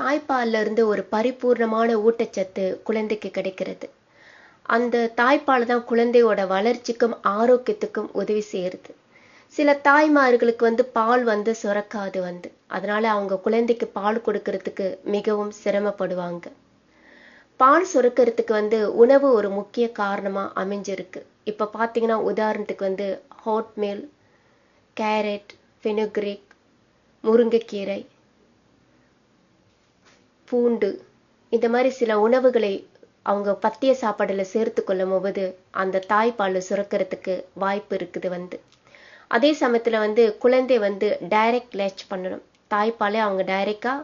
தாய்ப்பால்ல இருந்து ஒரு பரிபூர்ணமான ஊட்டச்சத்து குழந்தைக்கு கிடைக்கிறது. அந்த தாய்ப்பால் தான் குழந்தையோட வளர்ச்சிக்கும் ஆரோக்கியத்துக்கும் உதவி செய்யறது சில தாய்மார்களுக்கு வந்து பால் வந்து சுரக்காது வந்து. அதனால அவங்க குழந்தைக்கு பால் கொடுக்கறதுக்கு மிகவும் சிரமப்படுவாங்க. பால் சுரக்கிறதுக்கு வந்து உணவு ஒரு முக்கிய காரணமாக அமைஞ்சிருக்கு. இப்போ பார்த்தீங்கன்னா உதாரணத்துக்கு வந்து ஹாட் மீல் கேரட் ஃபெனுக்ரிக் முருங்கைக்கீரை பூண்டு இந்த மாதிரி சில உணவுகளை அவங்க பத்திய சாப்பாடுல சேர்த்து கொள்ளும் போது அந்த தாய்ப்பால் சுரக்கிறதுக்கு வாய்ப்பு இருக்குது வந்து. அதே சமயத்தில் வந்து குழந்தை வந்து டைரக்ட் லேட்ச் பண்ணணும். தாய்ப்பாலே அவங்க டைரக்டா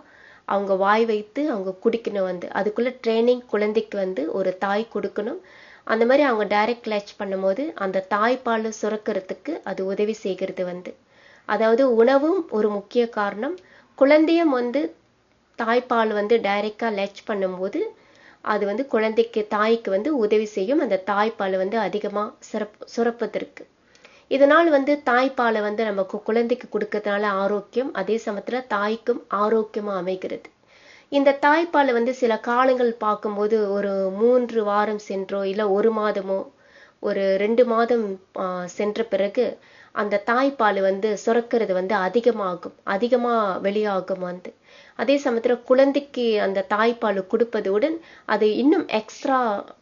அவங்க வாய் வைத்து அவங்க குடிக்கணும் வந்து. அதுக்குள்ள ட்ரைனிங் குழந்தைக்கு வந்து ஒரு தாய் கொடுக்கணும். அந்த மாதிரி அவங்க டைரக்ட் லேட்ச் பண்ணும்போது அந்த தாய்ப்பால் சுரக்கிறதுக்கு அது உதவி செய்கிறது வந்து. அதாவது உணவும் ஒரு முக்கிய காரணம். குழந்தையும் வந்து தாய்ப்பால் வந்து டைரெக்டாக லெச் பண்ணும்போது அது வந்து குழந்தைக்கு தாய்க்கு வந்து உதவி செய்யும். அந்த தாய்ப்பால் வந்து அதிகமாக சுரப் சுரப்பதற்கு இதனால் வந்து தாய்ப்பாலை வந்து நமக்கு குழந்தைக்கு கொடுக்கறதுனால ஆரோக்கியம் அதே சமயத்தில் தாய்க்கும் ஆரோக்கியமாக அமைகிறது. இந்த தாய்ப்பாலை வந்து சில காலங்கள் பார்க்கும்போது ஒரு மூன்று வாரம் சென்றோ இல்லை ஒரு மாதமோ ஒரு ரெண்டு மாதம் சென்ற பிறகு அந்த தாய்ப்பால் வந்து சுரக்கிறது வந்து அதிகமாகும் அதிகமாக வெளியாகும் வந்து. அதே சமயத்துல குழந்தைக்கு அந்த தாய்ப்பால் கொடுப்பதுடன் அது இன்னும் எக்ஸ்ட்ரா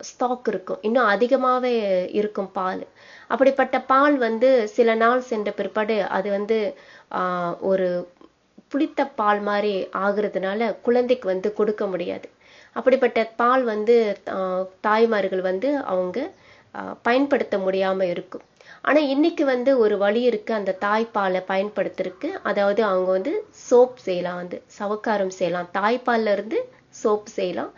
ஸ்டாக் இருக்கும். இன்னும் அதிகமாவே இருக்கும் பால். அப்படிப்பட்ட பால் வந்து சில நாள் சென்ற பிற்பாடு அது வந்து ஒரு புளித்த பால் மாதிரி ஆகுறதுனால குழந்தைக்கு வந்து கொடுக்க முடியாது. அப்படிப்பட்ட பால் வந்து தாய்மார்கள் வந்து அவங்க பயன்படுத்த முடியாம இருக்கும். ஆனால் இன்னைக்கு வந்து ஒரு வழி இருக்கு அந்த தாய்ப்பாலை பயன்படுத்துறதுக்கு. அதாவது அவங்க வந்து சோப் செய்யலாம் வந்து சவக்காரம் செய்யலாம். தாய்ப்பால்ல இருந்து சோப் செய்யலாம்.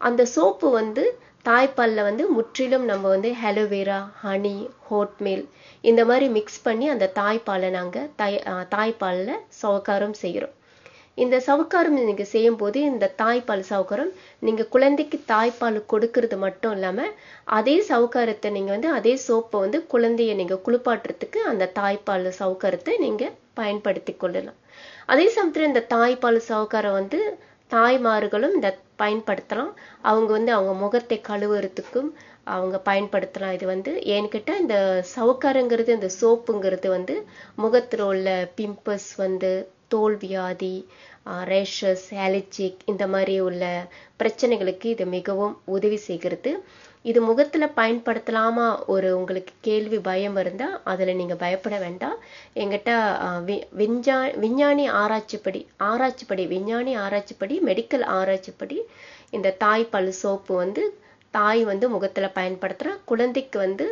அந்த சோப்பு வந்து தாய்ப்பாலில் வந்து முற்றிலும் நம்ம வந்து ஹெலோவேரா ஹனி ஹோட்மேல் இந்த மாதிரி மிக்ஸ் பண்ணி அந்த தாய்ப்பாலை நாங்கள் தாய் தாய்ப்பாலில் சவக்காரம் செய்கிறோம் இந்த சவுக்காரம் நீங்க செய்யும் போது இந்த தாய்ப்பால் சவுக்காரம் நீங்க குழந்தைக்கு தாய்ப்பால் கொடுக்கறது மட்டும் இல்லாம அதே சவுக்காரத்தை நீங்க வந்து அதே சோப்பை வந்து குழந்தைய நீங்க குளிப்பாட்டுறதுக்கு அந்த தாய்ப்பால் சவுக்காரத்தை நீங்க பயன்படுத்தி கொள்ளலாம். அதே சமயத்துல இந்த தாய்ப்பால் சவுக்காரம் வந்து தாய்மார்களும் இந்த பயன்படுத்தலாம். அவங்க வந்து அவங்க முகத்தை கழுவுறதுக்கும் அவங்க பயன்படுத்தலாம். இது வந்து ஏன்னு கேட்டால் இந்த சவுக்காரங்கிறது இந்த சோப்புங்கிறது வந்து முகத்தில் உள்ள பிம்பிள்ஸ் வந்து தோல் வியாதி ரேஷஸ் அலர்ஜிக் இந்த மாதிரி உள்ள பிரச்சனைகளுக்கு இது மிகவும் உதவி செய்கிறது. இது முகத்தில் பயன்படுத்தலாமா ஒரு உங்களுக்கு கேள்வி பயம் இருந்தால் அதில் நீங்கள் பயப்பட வேண்டாம். எங்கிட்ட வி- விஞ்ஞா விஞ்ஞானி ஆராய்ச்சிப்படி ஆராய்ச்சிப்படி விஞ்ஞானி ஆராய்ச்சிப்படி மெடிக்கல் ஆராய்ச்சிப்படி இந்த தாய் பல் சோப்பு வந்து தாய் வந்து முகத்தில் பயன்படுத்துகிறான் குழந்தைக்கு வந்து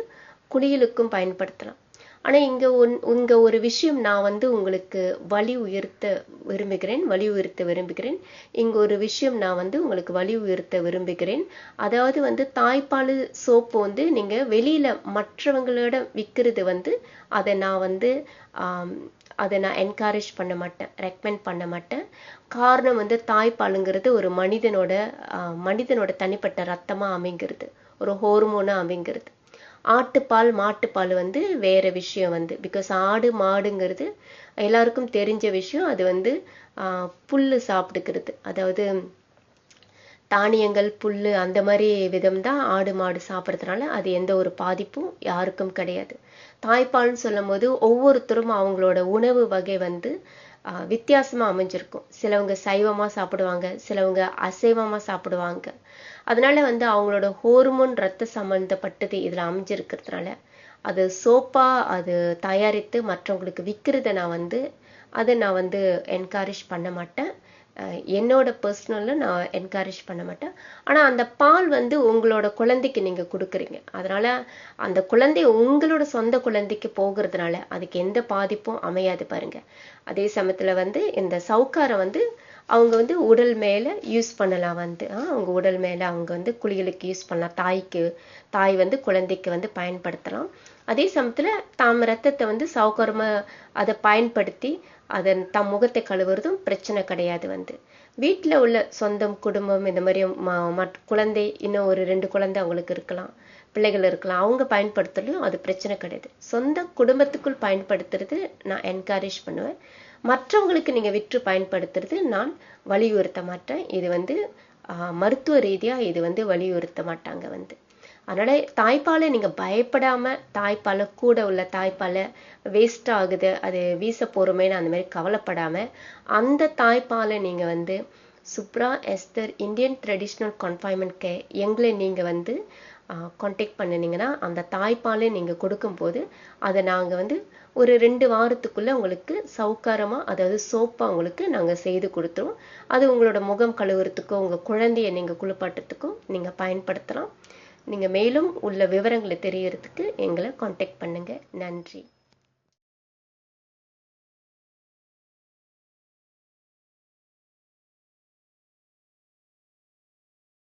குளியலுக்கும் பயன்படுத்தலாம் ஆனா இங்க ஒன் இங்க ஒரு விஷயம் நான் வந்து உங்களுக்கு வலி உயர்த்த விரும்புகிறேன் வலி உயர்த்த விரும்புகிறேன். இங்க ஒரு விஷயம் நான் வந்து உங்களுக்கு வலி உயர்த்த விரும்புகிறேன். அதாவது வந்து தாய்ப்பால் சோப்பு வந்து நீங்க வெளியில மற்றவங்களோட விற்கிறது வந்து அதை நான் வந்து அதை நான் என்கரேஜ் பண்ண மாட்டேன் ரெக்கமெண்ட் பண்ண மாட்டேன். காரணம் வந்து தாய்ப்பாலுங்கிறது ஒரு மனிதனோட மனிதனோட தனிப்பட்ட ரத்தமாக அமைங்கிறது ஒரு ஹோர்மோனாக அமைங்கிறது ஆட்டுப்பால் மாட்டுப்பால் வந்து வேற விஷயம் வந்து. பிகாஸ் ஆடு மாடுங்கிறது எல்லாருக்கும் தெரிஞ்ச விஷயம். அது வந்து புல்லு சாப்பிட்டுக்கிறது. அதாவது தானியங்கள் புல்லு அந்த மாதிரி விதம் தான் ஆடு மாடு சாப்பிட்றதுனால அது எந்த ஒரு பாதிப்பும் யாருக்கும் கிடையாது. தாய்ப்பால்னு சொல்லும் போது ஒவ்வொருத்தரும் அவங்களோட உணவு வகை வந்து வித்தியாசமாக அமைஞ்சிருக்கும். சிலவங்க சைவமாக சாப்பிடுவாங்க சிலவங்க அசைவமாக சாப்பிடுவாங்க. அதனால வந்து அவங்களோட ஹோர்மோன் ரத்த சம்பந்தப்பட்டது இதில் அமைஞ்சிருக்கிறதுனால அது சோப்பாக அது தயாரித்து மற்றவங்களுக்கு விற்கிறத நான் வந்து அதை நான் வந்து என்கரேஜ் பண்ண மாட்டேன். என்னோட பர்சனலில் நான் என்கரேஜ் பண்ண மாட்டேன். ஆனால் அந்த பால் வந்து உங்களோட குழந்தைக்கு நீங்கள் கொடுக்குறீங்க. அதனால் அந்த குழந்தை உங்களோட சொந்த குழந்தைக்கு போகிறதுனால அதுக்கு எந்த பாதிப்பும் அமையாது பாருங்கள் அதே சமயத்தில் வந்து இந்த சவுக்காரம் வந்து அவங்க வந்து உடல் மேலே யூஸ் பண்ணலாம் வந்து. அவங்க உடல் மேலே அவங்க வந்து குளியலுக்கு யூஸ் பண்ணலாம். தாய்க்கு தாய் வந்து குழந்தைக்கு வந்து பயன்படுத்தலாம். அதே சமயத்தில் தாம் ரத்தத்தை வந்து சௌகரமாக அதை பயன்படுத்தி அதன் தம் முகத்தை கழுவுறதும் பிரச்சனை கிடையாது வந்து. வீட்டில் உள்ள சொந்தம் குடும்பம் இந்த மாதிரி ம- குழந்தை இன்னும் ஒரு ரெண்டு குழந்தை அவங்களுக்கு இருக்கலாம். பிள்ளைகள் இருக்கலாம். அவங்க பயன்படுத்துறதும் அது பிரச்சனை கிடையாது. சொந்த குடும்பத்துக்குள் பயன்படுத்துறது நான் என்கரேஜ் பண்ணுவேன். மற்றவங்களுக்கு நீங்கள் விற்று பயன்படுத்துறது நான் வலியுறுத்த மாட்டேன். இது வந்து மருத்துவ ரீதியாக இது வந்து வலியுறுத்த மாட்டாங்க வந்து. அதனால தாய்ப்பாலை நீங்க பயப்படாம தாய்ப்பாலை கூட உள்ள தாய்ப்பாலை வேஸ்ட் ஆகுது அது வீச போறோமேன்னு அந்த மாதிரி கவலைப்படாம அந்த தாய்ப்பாலை நீங்க வந்து Subra Esther Indian traditional confinement K எங்களை நீங்க வந்து காண்டாக்ட் பண்ணினீங்கன்னா அந்த தாய்ப்பாலை நீங்க கொடுக்கும்போது அதை நாங்க வந்து ஒரு ரெண்டு வாரத்துக்குள்ள உங்களுக்கு சவுக்காரமாக அதாவது சோப்பா உங்களுக்கு நாங்க செய்து கொடுத்துருவோம். அது உங்களோட முகம் கழுவுறதுக்கோ உங்க குழந்தைய நீங்க குளிப்பாட்டுறதுக்கும் நீங்க பயன்படுத்தலாம். நீங்கள் மேலும் உள்ள விவரங்களை தெரியறதுக்கு எங்களை காண்டாக்ட் பண்ணுங்கள் நன்றி.